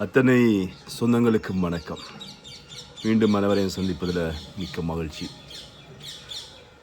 அத்தனை சொந்தங்களுக்கும் வணக்கம். மீண்டும் அனைவரையும் சந்திப்பதில் மிக்க மகிழ்ச்சி.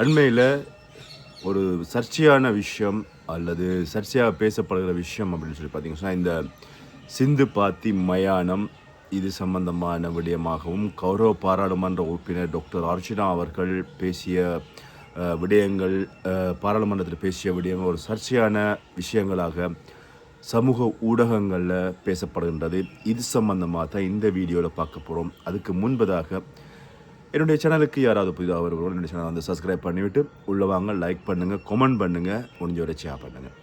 அண்மையில் ஒரு சர்ச்சையான விஷயம் அல்லது சர்ச்சையாக பேசப்படுகிற விஷயம் அப்படின்னு சொல்லி பார்த்தீங்கன்னா இந்த சிந்து பாத்தி மயானம் இது சம்பந்தமான விடயமாகவும் கௌரவ பாராளுமன்ற உறுப்பினர் டாக்டர் அர்ச்சனா அவர்கள் பேசிய விடயங்கள் பாராளுமன்றத்தில் பேசிய விடயங்கள் ஒரு சர்ச்சையான விஷயங்களாக சமூக ஊடகங்களில் பேசப்படுகின்றது. இது சம்பந்தமாக தான் இந்த வீடியோவில் பார்க்க போகிறோம் அதுக்கு முன்பதாக என்னுடைய சேனலுக்கு யாராவது புதிதாக வருகிறோம் என்னுடைய சேனலை வந்து சப்ஸ்கிரைப் பண்ணிவிட்டு உள்ளே வாங்க லைக் பண்ணுங்கள் கமெண்ட் பண்ணுங்கள் முடிஞ்ச வரை ஷேர் பண்ணுங்கள்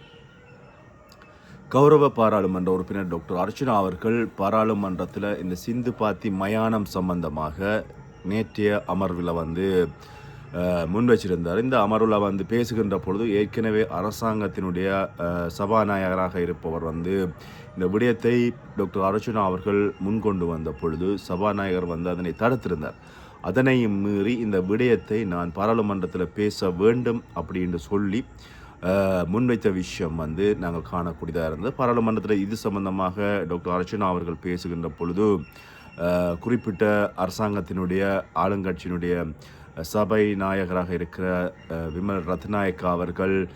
கௌரவ பாராளுமன்ற உறுப்பினர் டாக்டர் அர்ச்சனா அவர்கள் பாராளுமன்றத்தில் இந்த சிந்து பாத்தி மயானம் சம்பந்தமாக நேற்றைய அமர்வில் வந்து முன் வச்சிருந்தார் இந்த அமர்வில் வந்து பேசுகின்ற பொழுது ஏற்கனவே அரசாங்கத்தினுடைய சபாநாயகராக இருப்பவர் வந்து இந்த விடயத்தை டாக்டர் அர்ஜுனா அவர்கள் முன்கொண்டு வந்த பொழுது சபாநாயகர் வந்து அதனை தடுத்திருந்தார். அதனையும் மீறி இந்த விடயத்தை நான் பாராளுமன்றத்தில் பேச வேண்டும் அப்படின்னு சொல்லி முன்வைத்த விஷயம் வந்து நாங்கள் காணக்கூடியதாக இருந்தது. பாராளுமன்றத்தில் இது சம்பந்தமாக டாக்டர் அர்ச்சனா அவர்கள் பேசுகின்ற பொழுது குறிப்பிட்ட அரசாங்கத்தினுடைய ஆளுங்கட்சியினுடைய சபை நாயகராக இருக்கிற விமல் ரத்நாயக்கா அவர்கள்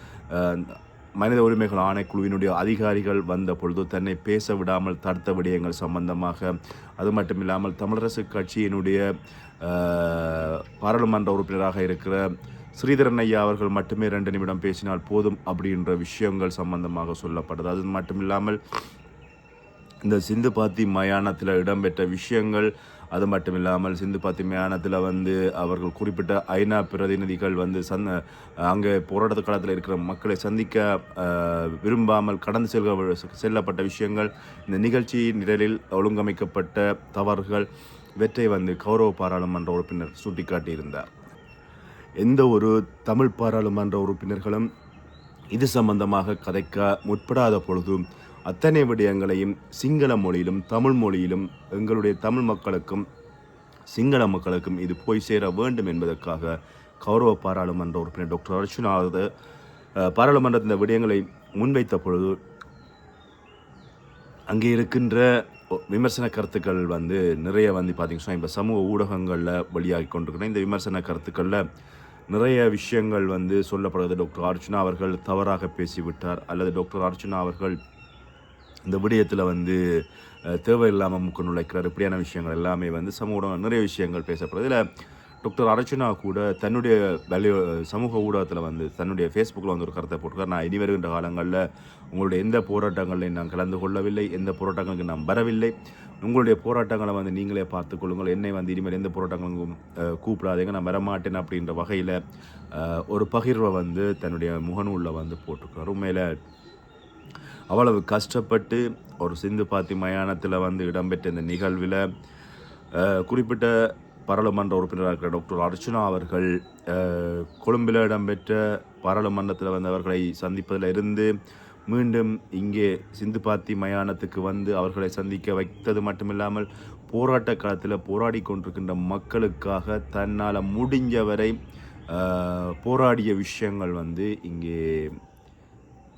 மனித உரிமைகள் ஆணைக்குழுவினுடைய அதிகாரிகள் வந்த பொழுது தன்னை பேச விடாமல் தடுத்த விடயங்கள் சம்பந்தமாக அது மட்டுமில்லாமல் தமிழரசு கட்சியினுடைய பாராளுமன்ற உறுப்பினராக இருக்கிற ஸ்ரீதரன் ஐயா அவர்கள் மட்டுமே ரெண்டு நிமிடம் பேசினால் போதும் அப்படின்ற விஷயங்கள் சம்பந்தமாக சொல்லப்பட்டது. அது மட்டுமில்லாமல் இந்த சிந்து பாத்தி மயானத்தில் இடம்பெற்ற விஷயங்கள் அது மட்டும் இல்லாமல் சிந்து பாத்தி மயானத்தில் வந்து அவர்கள் குறிப்பிட்ட ஐநா பிரதிநிதிகள் வந்து சந்த அங்கே போராட்ட காலத்தில் இருக்கிற மக்களை சந்திக்க விரும்பாமல் கடந்து செல்க செல்லப்பட்ட விஷயங்கள் இந்த நிகழ்ச்சி நிரலில் ஒழுங்கமைக்கப்பட்ட தவறுகள் இவற்றை வந்து கௌரவ பாராளுமன்ற உறுப்பினர் சுட்டிக்காட்டியிருந்தார். எந்த ஒரு தமிழ் பாராளுமன்ற உறுப்பினர்களும் இது சம்பந்தமாக கதைக்க முற்படாத பொழுதும் அத்தனை விடயங்களையும் சிங்கள மொழியிலும் தமிழ் மொழியிலும் எங்களுடைய தமிழ் மக்களுக்கும் சிங்கள மக்களுக்கும் இது போய் சேர வேண்டும் என்பதற்காக கௌரவ பாராளுமன்ற உறுப்பினர் டாக்டர் அர்ச்சுனா பாராளுமன்றத்தின் இந்த விடயங்களை முன்வைத்த பொழுது அங்கே இருக்கின்ற விமர்சன கருத்துக்கள் வந்து நிறைய வந்து பார்த்தீங்கன்னா இப்போ சமூக ஊடகங்களில் வெளியாகி கொண்டிருக்கிற இந்த விமர்சன கருத்துக்களில் நிறைய விஷயங்கள் வந்து சொல்லப்படுகிறது. டாக்டர் அர்ச்சுனா அவர்கள் தவறாக பேசிவிட்டார் அல்லது டாக்டர் அர்ச்சுனா அவர்கள் இந்த விடயத்தில் வந்து தேவையில்லாமல் முக்கு நுழைக்கிறார். இப்படியான விஷயங்கள் எல்லாமே வந்து சமூக ஊடகம் நிறைய விஷயங்கள் பேசப்படுது. இதில் டாக்டர் அர்ச்சனா கூட தன்னுடைய வேல்யூ சமூக ஊடகத்தில் வந்து தன்னுடைய ஃபேஸ்புக்கில் வந்து ஒரு கருத்தை போட்டிருக்கார். நான் இனி வருகின்ற காலங்களில் உங்களுடைய எந்த போராட்டங்களையும் நான் கலந்து கொள்ளவில்லை எந்த போராட்டங்களுக்கு நான் வரவில்லை. உங்களுடைய போராட்டங்களை வந்து நீங்களே பார்த்துக்கொள்ளுங்கள் என்னை வந்து இனிமேல் எந்த போராட்டங்களுக்கும் கூப்பிடாதீங்க. நான் வரமாட்டேன் அப்படின்ற வகையில் ஒரு பகிர்வை வந்து தன்னுடைய முகநூலில் வந்து போட்டிருக்கார். உண்மையில் அவ்வளவு கஷ்டப்பட்டு ஒரு சிந்து பாத்தி மயானத்தில் வந்து இடம்பெற்ற இந்த நிகழ்வில் குறிப்பிட்ட பாராளுமன்ற உறுப்பினராக இருக்கிற டாக்டர் அர்ச்சனா அவர்கள் கொழும்பில் இடம்பெற்ற பாராளுமன்றத்தில் வந்து அவர்களை சந்திப்பதில் இருந்து மீண்டும் இங்கே சிந்து பாத்தி மயானத்துக்கு வந்து அவர்களை சந்திக்க வைத்தது மட்டுமில்லாமல் போராட்ட காலத்தில் போராடி கொண்டிருக்கின்ற மக்களுக்காக தன்னால் முடிஞ்சவரை வரை போராடிய விஷயங்கள் வந்து இங்கே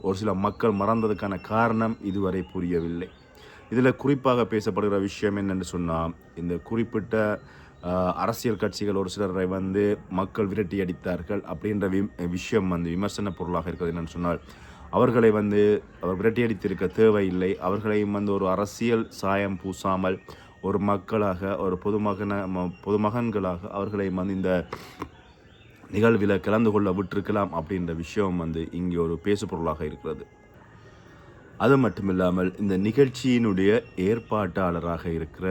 ஒரு சில மக்கள் மறந்ததுக்கான காரணம் இதுவரை புரியவில்லை. இதில் குறிப்பாக பேசப்படுகிற விஷயம் என்னென்னு சொன்னால் இந்த குறிப்பிட்ட அரசியல் கட்சிகள் ஒரு சிலரை வந்து மக்கள் விரட்டி அடித்தார்கள் அப்படின்ற வி விஷயம் வந்து விமர்சன பொருளாக இருக்கிறது என்னென்னு சொன்னால் அவர்களை வந்து அவர் விரட்டி அடித்திருக்க தேவையில்லை. அவர்களையும் வந்து ஒரு அரசியல் சாயம் பூசாமல் ஒரு மக்களாக ஒரு பொதுமகன ம- பொதுமகன்களாக அவர்களை வந்து இந்த நிகழ்வில் கலந்து கொள்ள விட்டிருக்கலாம் அப்படின்ற விஷயம் வந்து இங்கே ஒரு பேசுபொருளாக இருக்கிறது. அது மட்டுமில்லாமல் இந்த நிகழ்ச்சியினுடைய ஏற்பாட்டாளராக இருக்கிற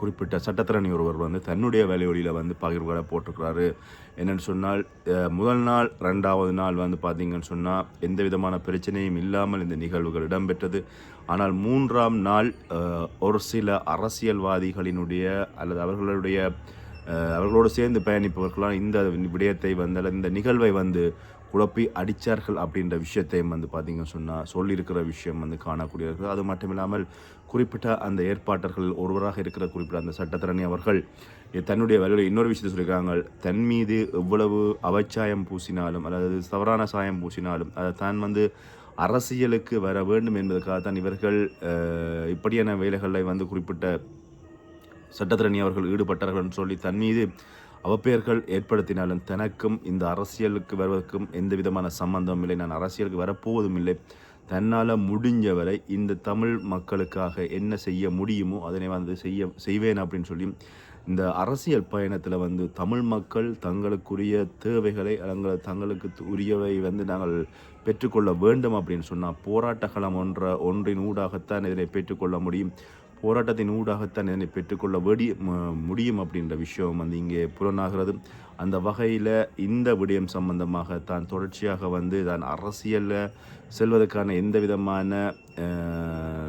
குறிப்பிட்ட சட்டத்திரணி ஒருவர் வந்து தன்னுடைய வேலையொலியில் வந்து பகிர்வுகளை போட்டிருக்கிறாரு. என்னென்னு சொன்னால் முதல் நாள் ரெண்டாவது நாள் வந்து பார்த்தீங்கன்னு சொன்னால் எந்த விதமான பிரச்சனையும் இல்லாமல் இந்த நிகழ்வுகள் இடம்பெற்றது. ஆனால் மூன்றாம் நாள் ஒரு சில அரசியல்வாதிகளினுடைய அல்லது அவர்களுடைய அவர்களோடு சேர்ந்து பயணிப்பவர்களால் இந்த விடயத்தை வந்து இந்த நிகழ்வை வந்து குழப்பி அடித்தார்கள் அப்படின்ற விஷயத்தையும் வந்து பார்த்தீங்கன்னு சொன்னால் சொல்லியிருக்கிற விஷயம் வந்து காணக்கூடியது அது மட்டும் இல்லாமல் குறிப்பிட்ட அந்த ஏற்பாட்டர்கள் ஒருவராக இருக்கிற குறிப்பிட்ட அந்த சட்டத்தரணி அவர்கள் தன்னுடைய வேலையில் இன்னொரு விஷயத்தை சொல்லியிருக்காங்க. தன் மீது எவ்வளவு அவச்சாயம் பூசினாலும் அல்லது தவறான சாயம் பூசினாலும் அதை தான் வந்து அரசியலுக்கு வர வேண்டும் என்பதற்காக தான் இவர்கள் இப்படியான வேலைகளை வந்து குறிப்பிட்ட சட்டத்திரணி அவர்கள் ஈடுபட்டார்கள் என்று சொல்லி தன் மீது அவப்பெயர்கள் ஏற்படுத்தினாலும் தனக்கும் இந்த அரசியலுக்கு வருவதற்கும் எந்த விதமான சம்பந்தமும் இல்லை. நான் அரசியலுக்கு வரப்போவதும் இல்லை. தன்னால் முடிஞ்சவரை இந்த தமிழ் மக்களுக்காக என்ன செய்ய முடியுமோ அதனை வந்து செய்ய செய்வேன் அப்படின்னு சொல்லி இந்த அரசியல் பயணத்தில் வந்து தமிழ் மக்கள் தங்களுக்குரிய தேவைகளை அல்லது தங்களுக்கு உரியவை வந்து நாங்கள் பெற்றுக்கொள்ள வேண்டும் அப்படின்னு சொன்னால் போராட்டகளம் ஒன்ற ஒன்றின் ஊடாகத்தான் இதனை பெற்றுக்கொள்ள முடியும். போராட்டத்தின் ஊடாகத்தான் இதனை பெற்றுக்கொள்ள வெடி முடியும் அப்படின்ற விஷயம் வந்து இங்கே புலனாகிறது. அந்த வகையில் இந்த விடயம் சம்பந்தமாக தான் தொடர்ச்சியாக வந்து தான் அரசியலில் செல்வதற்கான எந்த விதமான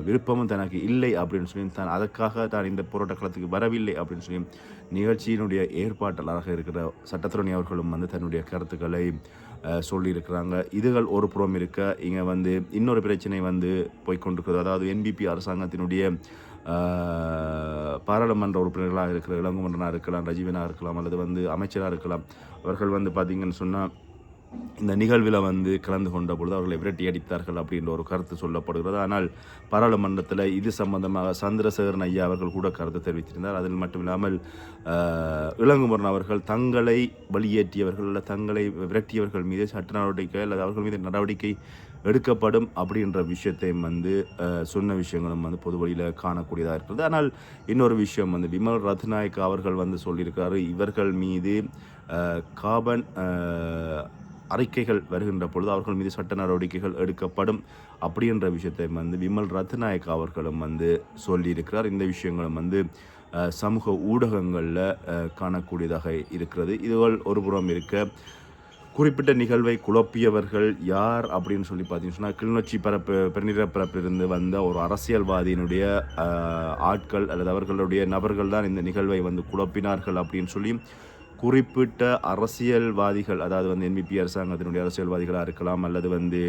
விருப்பமும் தனக்கு இல்லை அப்படின்னு சொல்லி தான் அதற்காக தான் இந்த போராட்ட களத்துக்கு வரவில்லை அப்படின்னு சொல்லி நிகழ்ச்சியினுடைய ஏற்பாட்டாளராக இருக்கிற சட்டத்துறை அவர்களும் வந்து தன்னுடைய கருத்துக்களை சொல்லியிருக்கிறாங்க. இதுகள் ஒரு புறம் இருக்க இங்கே வந்து இன்னொரு பிரச்சனை வந்து போய்கொண்டிருக்கிறது அதாவது என்பிபி அரசாங்கத்தினுடைய பாராளுமன்ற உறுப்பினர்களாக இருக்கிற இளங்குமன்றனாக இருக்கலாம் ரஜீவனாக இருக்கலாம் அல்லது வந்து அமைச்சராக இருக்கலாம் அவர்கள் வந்து பார்த்திங்கன்னு சொன்னால் இந்த நிகழ்வில் வந்து கலந்து கொண்ட பொழுது அவர்களை விரட்டி அடித்தார்கள் அப்படின்ற ஒரு கருத்து சொல்லப்படுகிறது. ஆனால் பாராளுமன்றத்தில் இது சம்பந்தமாக சந்திரசேகரன் ஐயா அவர்கள் கூட கருத்து தெரிவித்திருந்தார். அதில் மட்டும் இல்லாமல் இளங்குமரன் அவர்கள் தங்களை வெளியேற்றியவர்கள் அல்லது தங்களை விரட்டியவர்கள் மீது சட்ட நடவடிக்கை அல்லது அவர்கள் மீது நடவடிக்கை எடுக்கப்படும் அப்படின்ற விஷயத்தையும் வந்து சொன்ன விஷயங்களும் வந்து பொது வழியில் காணக்கூடியதாக இருக்கிறது ஆனால் இன்னொரு விஷயம் வந்து விமல் ரத்நாயக் அவர்கள் வந்து சொல்லியிருக்காரு இவர்கள் மீது கார்பன் காபன் அறிக்கைகள் வருகின்ற பொழுது அவர்கள் மீது சட்ட நடவடிக்கைகள் எடுக்கப்படும் அப்படின்ற விஷயத்தை வந்து விமல் ரத்நாயக் அவர்களும் வந்து சொல்லியிருக்கிறார். இந்த விஷயங்களும் வந்து சமூக ஊடகங்களில் காணக்கூடியதாக இருக்கிறது. இதுகள் ஒரு புறம் இருக்க குறிப்பிட்ட நிகழ்வை குழப்பியவர்கள் யார் அப்படின்னு சொல்லி பார்த்தீங்கன்னு சொன்னால் கிளிநொச்சி பரப்பு பெருநிறப்பரப்பிலிருந்து வந்த ஒரு அரசியல்வாதியினுடைய ஆட்கள் அல்லது அவர்களுடைய நபர்கள் தான் இந்த நிகழ்வை வந்து குழப்பினார்கள் அப்படின்னு சொல்லி குறிப்பிட்ட அரசியல்வாதிகள் அதாவது வந்து என்பிபி அரசாங்கத்தினுடைய அரசியல்வாதிகளாக இருக்கலாம் அல்லது வந்து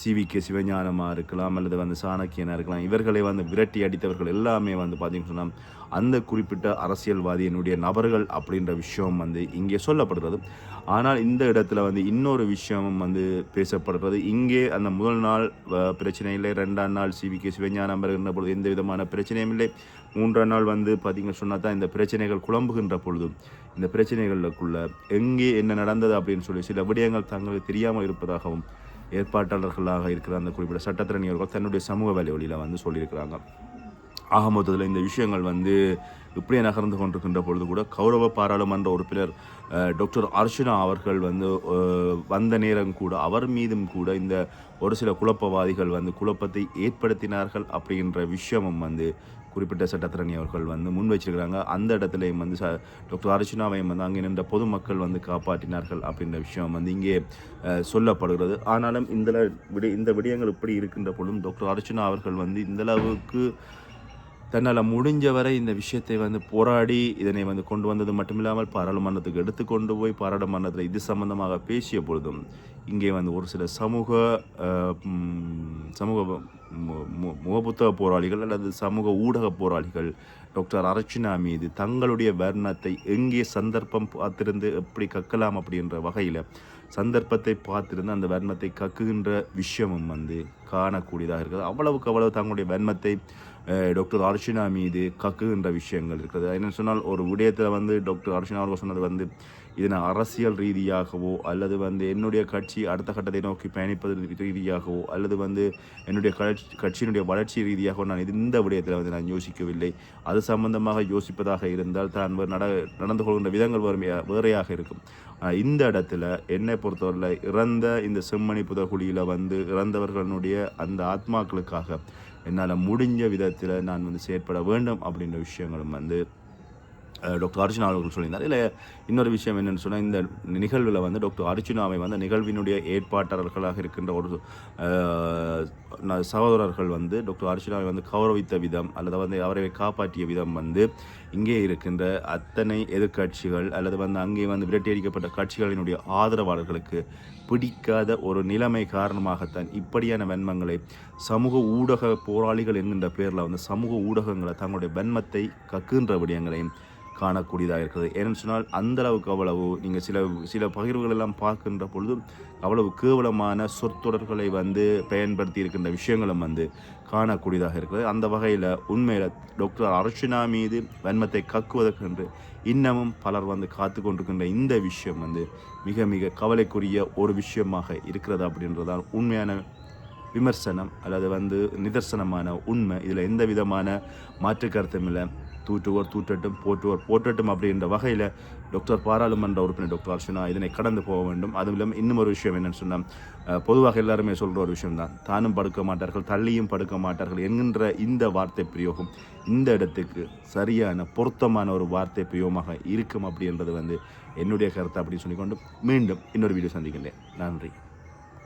சிவி கே சிவஞானமாக இருக்கலாம் அல்லது வந்து சாணக்கியனாக இருக்கலாம் இவர்களை வந்து விரட்டி அடித்தவர்கள் எல்லாமே வந்து பார்த்திங்கன்னு சொன்னால் அந்த குறிப்பிட்ட அரசியல்வாதியினுடைய நபர்கள் அப்படின்ற விஷயம் வந்து இங்கே சொல்லப்படுறது ஆனால் இந்த இடத்துல வந்து இன்னொரு விஷயமும் வந்து பேசப்படுறது இங்கே அந்த முதல் நாள் பிரச்சனை இல்லை ரெண்டாம் நாள் சிவி கே சிவஞானம் வருகின்ற பொழுது எந்த விதமான பிரச்சனையும் இல்லை. மூன்றாம் நாள் வந்து பார்த்தீங்க சொன்னால் தான் இந்த பிரச்சனைகள் குழம்புகின்ற பொழுதும் இந்த பிரச்சனைகளுக்குள்ள எங்கே என்ன நடந்தது அப்படின்னு சொல்லி சில விடயங்கள் தங்களுக்கு தெரியாமல் இருப்பதாகவும் ஏற்பாட்டாளர்களாக இருக்கிற அந்த குறிப்பிட்ட சட்டத்திறனியர்கள் தன்னுடைய சமூக வேலை வழியில் வந்து சொல்லியிருக்கிறாங்க. ஆக மொத்தத்தில் இந்த விஷயங்கள் வந்து இப்படியே நகர்ந்து கொண்டிருக்கின்ற பொழுது கூட கௌரவ பாராளுமன்ற உறுப்பினர் டாக்டர் அர்ச்சனா அவர்கள் வந்து வந்த நேரம் கூட அவர் மீதும் கூட இந்த ஒரு சில குழப்பவாதிகள் வந்து குழப்பத்தை ஏற்படுத்தினார்கள் அப்படின்ற விஷயமும் வந்து குறிப்பிட்ட சட்டத்திரணி அவர்கள் வந்து முன் வச்சிருக்கிறாங்க. அந்த இடத்துலையும் வந்து ச டாக்டர் அர்ச்சனாவையும் வந்து அங்கே நின்ற பொதுமக்கள் வந்து காப்பாற்றினார்கள் அப்படின்ற விஷயம் வந்து இங்கே சொல்லப்படுகிறது. ஆனாலும் இந்த விட இந்த விடயங்கள் இப்படி இருக்கின்ற பொழுதும் டாக்டர் அர்ச்சனா அவர்கள் வந்து இந்த தன்னால் தன்னால் முடிஞ்சவரை இந்த விஷயத்தை வந்து போராடி இதனை வந்து கொண்டு வந்தது மட்டுமில்லாமல் பாராளுமன்றத்துக்கு எடுத்து கொண்டு போய் பாராளுமன்றத்தில் இது சம்பந்தமாக பேசிய பொழுதும் இங்கே வந்து ஒரு சில சமூக சமூக மு- முகப்புத்தக போராளிகள் அல்லது சமூக ஊடக போராளிகள் டாக்டர் அரச்சினா மீது தங்களுடைய வர்ணத்தை எங்கே சந்தர்ப்பம் பார்த்திருந்து எப்படி கக்கலாம் அப்படின்ற வகையில் சந்தர்ப்பத்தை பார்த்திருந்து அந்த வன்மத்தை கக்குகின்ற விஷயமும் வந்து காணக்கூடியதாக இருக்குது. அவ்வளவுக்கு அவ்வளவு தங்களுடைய வன்மத்தை டாக்டர் அர்ஷினா மீது கக்குகின்ற விஷயங்கள் இருக்குது. என்ன சொன்னால் ஒரு விடயத்தில் வந்து டாக்டர் அர்ஷினா அவர்கள் சொன்னது வந்து இதனை அரசியல் ரீதியாகவோ அல்லது வந்து என்னுடைய கட்சி அடுத்த கட்டத்தை நோக்கி பயணிப்பது ரீதியாகவோ அல்லது வந்து என்னுடைய கட்சி கட்சியினுடைய வளர்ச்சி ரீதியாகவோ நான் இந்த விடயத்தில் வந்து நான் யோசிக்கவில்லை. அது சம்பந்தமாக யோசிப்பதாக இருந்தால் தான் நட நடந்து கொள்கின்ற விதங்கள் வறுமையா வேறையாக இருக்கும். இந்த இடத்துல என்னை பொறுத்தவரையில் இறந்த இந்த செம்மணி புதகுழியில் வந்து இறந்தவர்களுடைய அந்த ஆத்மாக்களுக்காக என்னால் முடிஞ்ச விதத்தில் நான் வந்து செயற்பட வேண்டும் அப்படின்ற விஷயங்களும் வந்து டாக்டர் அர்ஜுனா அவர்கள் சொல்லியிருந்தார். இல்லை இன்னொரு விஷயம் என்னென்னு சொன்னால் இந்த நிகழ்வில் வந்து டாக்டர் அர்ஜுனாவை வந்து நிகழ்வினுடைய ஏற்பாட்டாளர்களாக இருக்கின்ற ஒரு சகோதரர்கள் வந்து டாக்டர் அர்ஜுனாவை வந்து கௌரவித்த விதம் அல்லது வந்து அவரை காப்பாற்றிய விதம் வந்து இங்கே இருக்கின்ற அத்தனை எதிர்க்கட்சிகள் அல்லது வந்து அங்கே வந்து விரட்டியடிக்கப்பட்ட கட்சிகளினுடைய ஆதரவாளர்களுக்கு பிடிக்காத ஒரு நிலைமை காரணமாகத்தான் இப்படியான வன்மங்களை சமூக ஊடக போராளிகள் என்கின்ற பேரில் வந்து சமூக ஊடகங்களை தங்களுடைய வன்மத்தை கக்குகின்ற விடயங்களையும் காணக்கூடியதாக இருக்கிறது. ஏன்னு சொன்னால் அந்தளவுக்கு அவ்வளவு நீங்கள் சில சில பகிர்வுகள் எல்லாம் பார்க்கின்ற பொழுது அவ்வளவு கேவலமான சொற்தொடர்களை வந்து பயன்படுத்தி இருக்கின்ற விஷயங்களும் வந்து காணக்கூடியதாக இருக்கிறது. அந்த வகையில் உண்மையில் டாக்டர் அர்ச்சனா மீது வன்மத்தை கக்குவதற்கென்று இன்னமும் பலர் வந்து காத்து கொண்டிருக்கின்ற இந்த விஷயம் வந்து மிக மிக கவலைக்குரிய ஒரு விஷயமாக இருக்கிறது அப்படின்றதான் உண்மையான விமர்சனம் அல்லது வந்து நிதர்சனமான உண்மை. இதில் எந்த விதமான மாற்று கருத்தும் இல்லை. தூற்றுவோர் தூற்றட்டும் போற்றுவோர் போற்றட்டும் அப்படின்ற வகையில் டாக்டர் பாராளுமன்ற உறுப்பினர் டாக்டர் அர்ச்சனா இதனை கடந்து போக வேண்டும். அதுவும் இல்லாமல் இன்னும் ஒரு விஷயம் என்னென்னு சொன்னால் பொதுவாக எல்லாருமே சொல்கிற ஒரு விஷயம் தான். தானும் படுக்க மாட்டார்கள் தள்ளியும் படுக்க மாட்டார்கள் என்கின்ற இந்த வார்த்தை பிரயோகம் இந்த இடத்துக்கு சரியான பொருத்தமான ஒரு வார்த்தை பிரயோகமாக இருக்கும் அப்படின்றது வந்து என்னுடைய கருத்து அப்படின்னு சொல்லிக்கொண்டு மீண்டும் இன்னொரு வீடியோ சந்திக்கின்றேன். நன்றி.